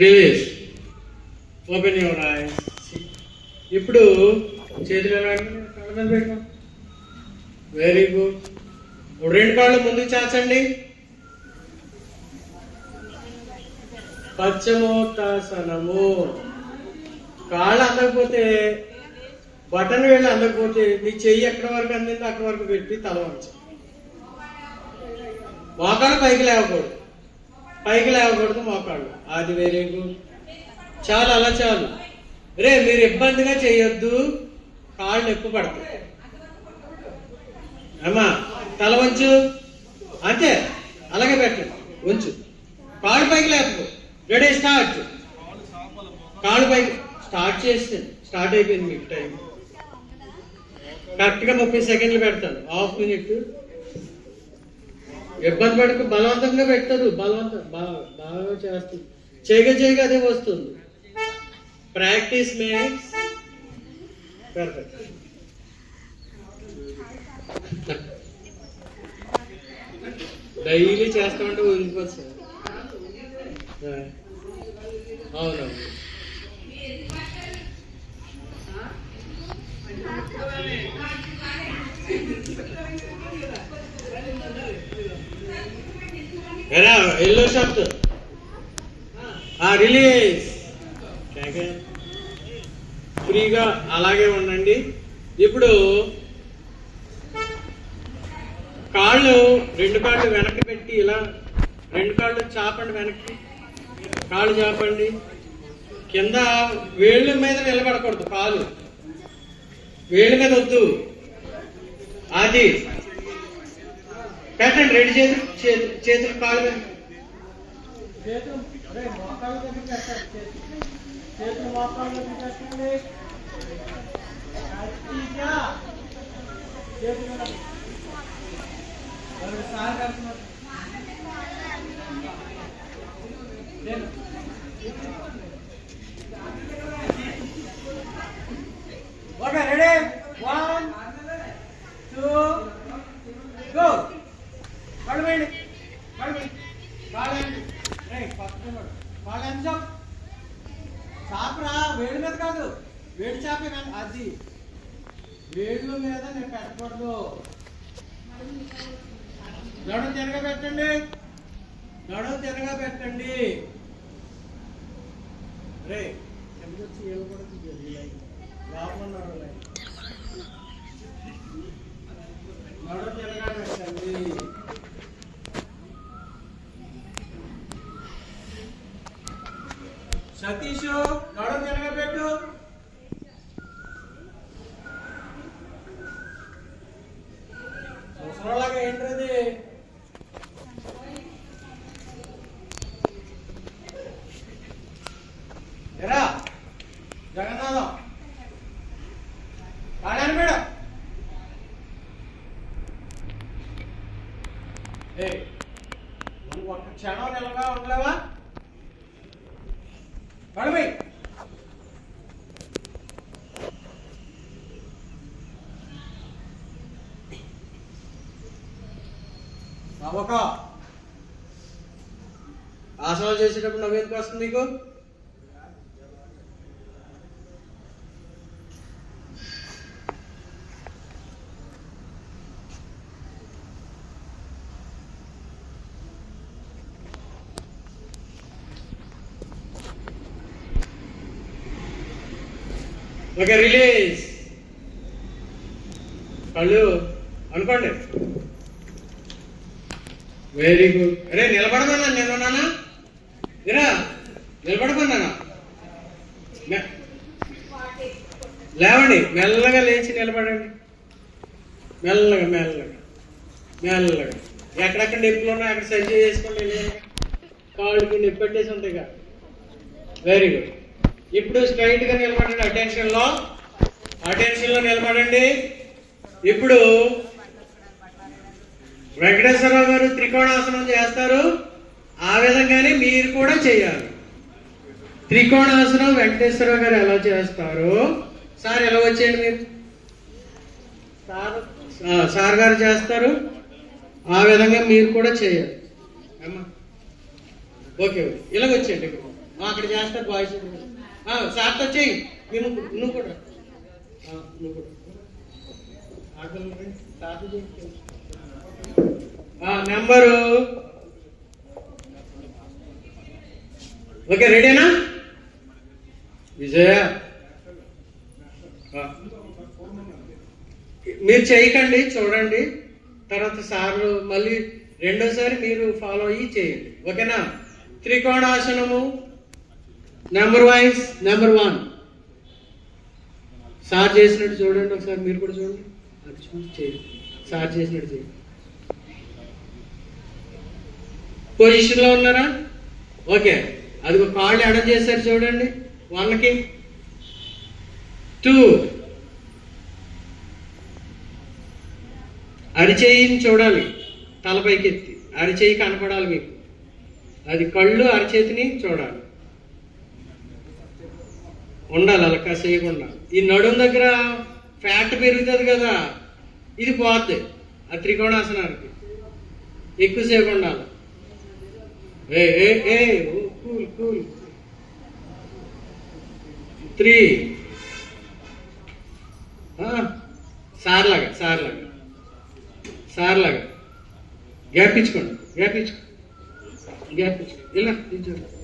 Please open your eyes ఇప్పుడు చేతులు ఎలా కాళ్ళ మీద వెరీ గుడ్ ఇప్పుడు రెండు కాళ్ళు ముందుకు చాచండి. పశ్చమోత్తాసనము కాళ్ళు అందకపోతే బటన్ వెళ్ళి అందకపోతే మీ చెయ్యి ఎక్కడి వరకు అందిందో అక్కడి వరకు పెట్టి తల వంచు. మోకాలు పైకి లేవకూడదు. పైకి లేవకూడదు మోకాళ్ళు. అది వెరీ చాలు అలా చాలు. రే మీరు ఇబ్బందిగా చేయొద్దు. కాళ్ళు ఎక్కువ పడతాయి. అమ్మా తల వంచు. అంతే అలాగే పెట్టండి ఉంచు కాళ్ళు పైకి లేకపో రెడీ స్టార్ట్. కాళ్ళు పైకి. స్టార్ట్ చేస్తే స్టార్ట్ అయిపోయింది మీకు టైం. కరెక్ట్గా ముప్పై సెకండ్లు పెడతాను. Half minute. ఇబ్బంది పడక బలవంతంగా పెట్టదు బలవంతం బాగా బాగా చేస్తుంది. చేయగా చేయగా అదే వస్తుంది. ప్రాక్టీస్ మేక్స్ పెర్ఫెక్ట్ డైలీ చేస్తామంటే వదిలిపోతుంది సార్. అవునవును. ఎరా ఎల్లో షాప్ రిలీజ్ ఫ్రీగా అలాగే ఉండండి. ఇప్పుడు కాళ్ళు రెండు కాళ్ళు వెనక్కి పెట్టి ఇలా రెండు కాళ్ళు చాపండి వెనక్కి. కాళ్ళు చాపండి. కింద వేళ్ళ మీద నిలబడకూడదు కాలు వేళ్ళ మీద వద్దు. అది పెట్టండి రెండు చేతులు చేతులు చేతులు కాళ్ళు మీద. చేతులు అరే మోకాళ్ళ దగ్గర పెట్టండి చేతులు చేతులు మోకాళ్ళ దగ్గర పెట్టండి గట్టిగా చేతులు మీద వాళ్ళు సార్ కడుతున్నారు నేను okay ready one two go కళ్ళు వేయండి కళ్ళు వేయండి కాళ్ళు వేయండి రేయ్, పక్కన పడు. కాళ్ళు ఎంత చాపు చాపరా వేడి మీద కాదు వేడి చాపే కానీ అది. వేళ్ళు మీద నేను పెట్టకూడదు. దడ తిరగ పెట్టండి. నడుము తిరగ పెట్టండి. రే ఎందుకు వచ్చి ఏళ్ళు కూడా తీయాలి దడ లైన్. పెట్టండి. సతీష్! జగన్నాథం. కాడాను మేడం. ఏ నువ్వు ఒక్క క్షణం నిలగా ఉండలేవా? పడిపోయి నవ్వక. ఆసనాలు చేసేటప్పుడు నవ్వేందుకు వస్తుంది నీకు? ఓకే రిలీజ్ కళ్ళు అనుకోండి. వెరీ గుడ్ అరే నిలబడమన్నా నేను నానా ఇరా నిలబడమన్నానా? మె- లేవండి మెల్లగా లేచి నిలబడండి. మెల్లగా మెల్లగా మెల్లగా. ఎక్కడెక్కడ నొప్పులు ఉన్నా అక్కడ సరి చేసుకోండి కాళ్ళు కాళ్ళకి నొప్పి పెట్టేసి ఉంటాయి కదా వెరీ గుడ్ ఇప్పుడు స్ట్రైట్గా నిలబడండి అటెన్షన్లో. అటెన్షన్లో నిలబడండి. ఇప్పుడు వెంకటేశ్వరరావు గారు త్రికోణాసనం చేస్తారు. ఆ విధంగానే మీరు కూడా చేయాలి. త్రికోణాసనం వెంకటేశ్వరరావు గారు ఎలా చేస్తారు సార్ ఎలా వచ్చేయండి మీరు? సార్ సార్ గారు చేస్తారు. ఆ విధంగా మీరు కూడా చేయాలి. అమ్మా. Okay okay. ఇలాగ వచ్చేయండి. అక్కడ చేస్తారు బాయ్స్. సార్తో చెయ్యి. మేము నువ్వు కూడా. నువ్వు కూడా. నెంబరు. ఓకే రెడీనా? విజయ. మీరు చేయకండి చూడండి. తర్వాత సార్లు మళ్ళీ రెండోసారి మీరు ఫాలో అయ్యి చేయండి. ఓకేనా? త్రికోణాసనము number wise number one sir చేసినట్టు చూడండి ఒకసారి మీరు కూడా చూడండి. అది చూసి చేయండి. సార్ చేసినట్టు చేయండి. పొజిషన్లో ఉన్నారా? ఓకే అది ఒక కాళ్ళు ఎడ చేశారు చూడండి. వన్కి టూ అరిచేయిని చూడాలి. తలపైకి ఎత్తి అరిచేయి కనపడాలి మీకు. అది కళ్ళు అరిచేతిని చూడాలి. ఉండాలి అలా చేయకుండా. ఈ నడుం దగ్గర ఫ్యాట్ పెరుగుతుంది కదా ఇది పోద్ది ఆ త్రికోణాసనానికి. ఎక్కువసేపు ఉండాలి. ఏ ఏ ఏ కూల్ కూల్. త్రీ. సార్లాగా సార్లాగా. సార్లాగా. గ్యాప్ ఇచ్చుకోండి గ్యాప్ ఇచ్చుకో. గ్యాప్ ఇచ్చుకో. ఇలా నిల్చోండి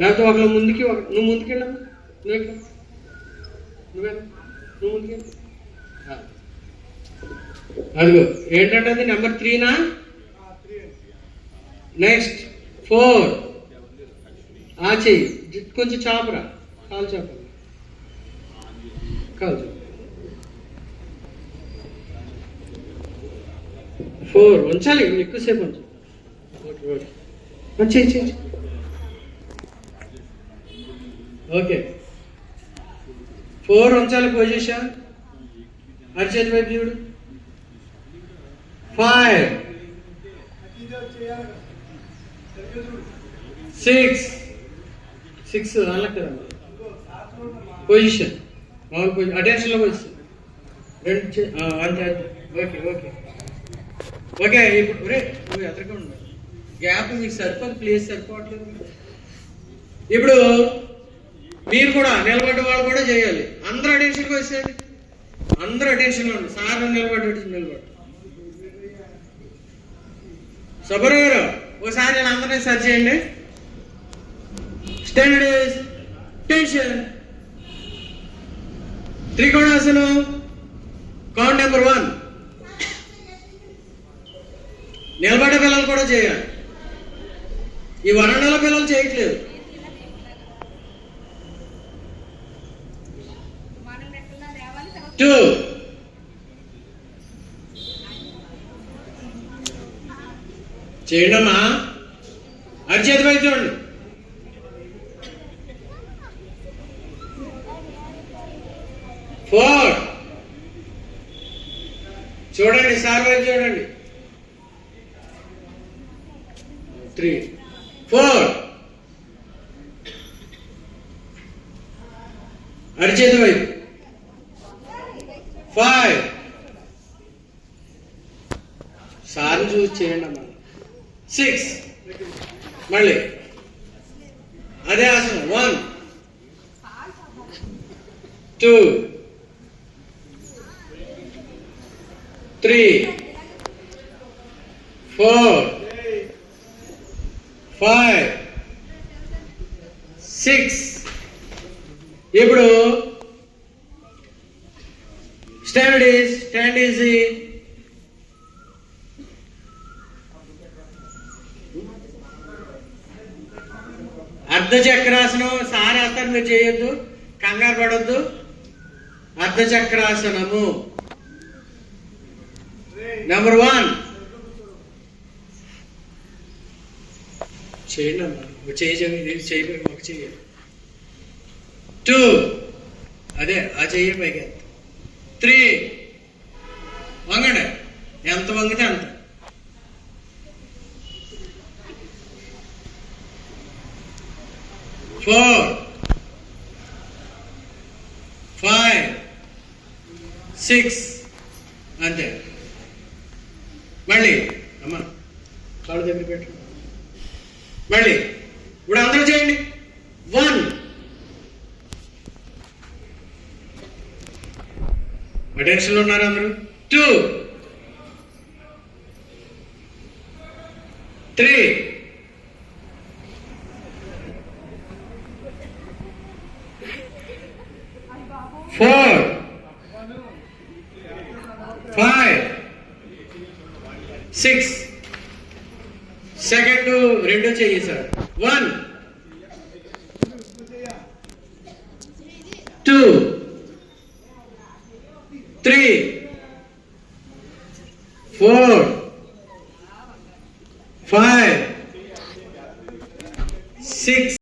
లేకపోతే ఒకళ్ళు ముందుకి ఒక నువ్వు ముందుకెళ్ళమ్మా. నువ్వు నువ్వే. నువ్వు ముందుకెళ్ళి. అదిగో ఏంటంటే అది నెంబర్ త్రీనా? Next four. ఆ చెయ్యి. కొంచెం చాపరా. కాలు చాపరా. కాలు చాపు ఫోర్. ఉంచాలి ఎక్కువసేపు ఉంచాలి ఓకే ఓకే. చేయి చేయి చెయ్యి చెయ్యి. ఓకే. ఫోర్ ఉంచాలి పొజిషన్ అరిచేతి వైపు చూడు. ఫైవ్ సిక్స్ సిక్స్ అలా కదా పొజిషన్ మామూలు పొజిషన్ అటెన్షన్లో పొజిషన్ రెండు అంతే ఓకే ఓకే ఓకే ఇప్పుడు ఒరే నువ్వు ఎదురుగా ఉండు. గ్యాప్ మీకు సరిపోదు ప్లేస్ సరిపోవట్లేదు. ఇప్పుడు మీరు కూడా నిలబడ్డ వాళ్ళు కూడా చేయాలి. అందరూ అటెన్షన్కి వచ్చేది అందరూ అటెన్షన్లో ఉండి సార్ నిలబడి నిలబడి సబరు గారు ఒకసారి నేను అందరినీ సర్చ్ చేయండి. Standard tension. త్రికోణాసనం count number one. నిలబడ్డ పిల్లలు కూడా చేయాలి. ఈ వరండాల పిల్లలు చేయట్లేదు. టూ చేయడమా? అరిచేతి వైపు చూడండి. ఫోర్ చూడండి సార్ వైపు చూడండి. త్రీ ఫోర్ అరిచేతి వైపు ఫైవ్ సార్ చూసి చేయండి అమ్మా. సిక్స్ మళ్ళీ. అదే ఆసనం. One two three four five six ఇప్పుడు ఈజీ అర్ధ చక్రాసనం సార్ మీరు చేయొద్దు కంగారు పడొద్దు. అర్ధ చక్రాసనము నెంబర్ వన్ చేయండి అమ్మా చేయి చేయాలి టూ అదే ఆ చెయ్యి పైకి. త్రీ వంగండి. ఎంత వంగితే అంత. ఫోర్. ఫైవ్. సిక్స్. అంతే. మళ్ళీ. అమ్మా కాళ్ళు దగ్గర పెట్టు. మళ్ళీ. ఇప్పుడు అందరూ చేయండి. వన్. అటెన్షన్లో ఉన్నారు అందరూ? Two three four five six second రెండో చెయ్యి sir one two four, five, six,